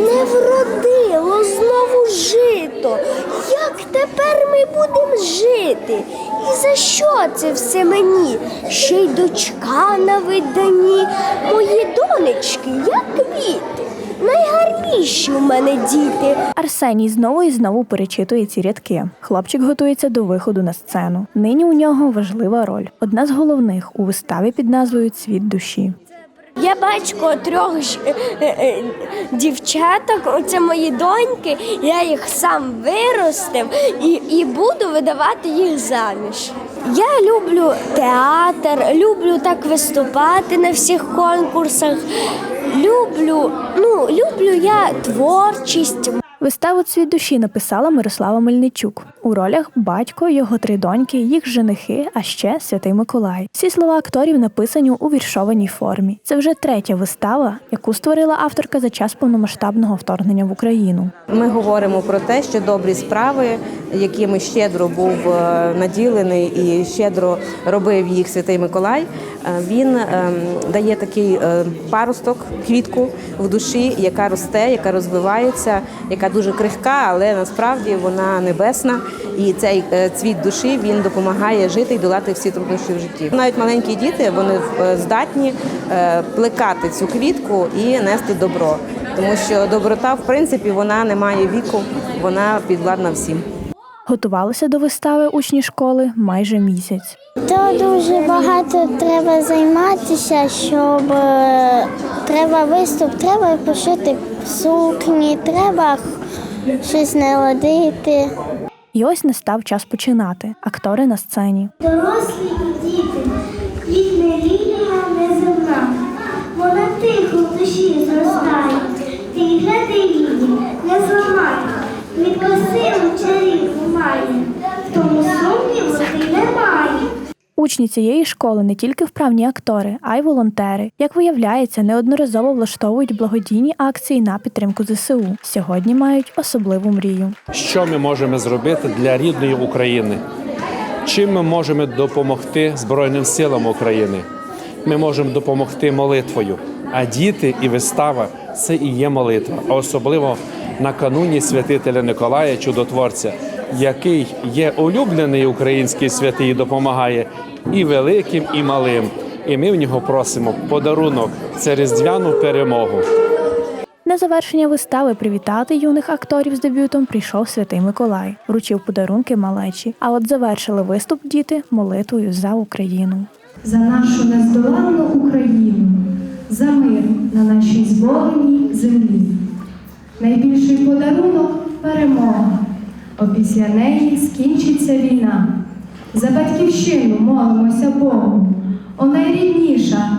Не вродило знову жито. Як тепер ми будемо жити? І за що це все мені? Ще й дочка на виданні. Мої донечки, як квіти. Найгарніші у мене діти. Арсеній знову і знову перечитує ці рядки. Хлопчик готується до виходу на сцену. Нині у нього важлива роль. Одна з головних у виставі під назвою Цвіт душі. Я батько трьох ж- е, е, дівчаток, оце мої доньки, я їх сам виростив і, і буду видавати їх заміж. Я люблю театр, люблю так виступати на всіх конкурсах. Люблю, ну, люблю я творчість, Виставу Цвіт душі написала Мирослава Мельничук. У ролях батько, його три доньки, їх женихи, а ще Святий Миколай. Всі слова акторів написані у віршованій формі. Це вже третя вистава, яку створила авторка за час повномасштабного вторгнення в Україну. Ми говоримо про те, що добрі справи, якими щедро був е, наділений і щедро робив їх Святий Миколай. е, Він ем, дає такий е, паросток, квітку в душі, яка росте, яка розвивається, яка дуже крихка, але насправді вона небесна. І цей е, цвіт душі він допомагає жити і долати всі труднощі в житті. Навіть маленькі діти вони е, здатні е, плекати цю квітку і нести добро, тому що доброта, в принципі, вона не має віку, вона підвладна всім. Готувалися до вистави учні школи майже місяць. То дуже багато треба займатися, щоб е, треба виступ, треба пошити сукні, треба щось наладити. І ось настав час починати. Актори на сцені. Дорослі і діти, квітне лілія неземна, вона тихо в душі зростає, ти гляди її, не зламай, квітка силу чарівну має, в тому сумніву ти немає. Учні цієї школи не тільки вправні актори, а й волонтери. Як виявляється, неодноразово влаштовують благодійні акції на підтримку ЗСУ. Сьогодні мають особливу мрію. що ми можемо зробити для рідної України? Чим ми можемо допомогти Збройним силам України? Ми можемо допомогти молитвою. А діти і вистава це і є молитва, а особливо накануні святителя Николая, чудотворця, який є улюблений український святий, і допомагає і великим, і малим. І ми в нього просимо подарунок це різдвяну перемогу. На завершення вистави привітати юних акторів з дебютом прийшов святий Миколай, вручив подарунки малечі. А от завершили виступ діти молитвою за Україну. за нашу нездоланну Україну, за мир на нашій зволеній землі. Найбільший подарунок перемога. Опісля неї скінчиться війна. За батьківщину молимося Богу. О найрідніша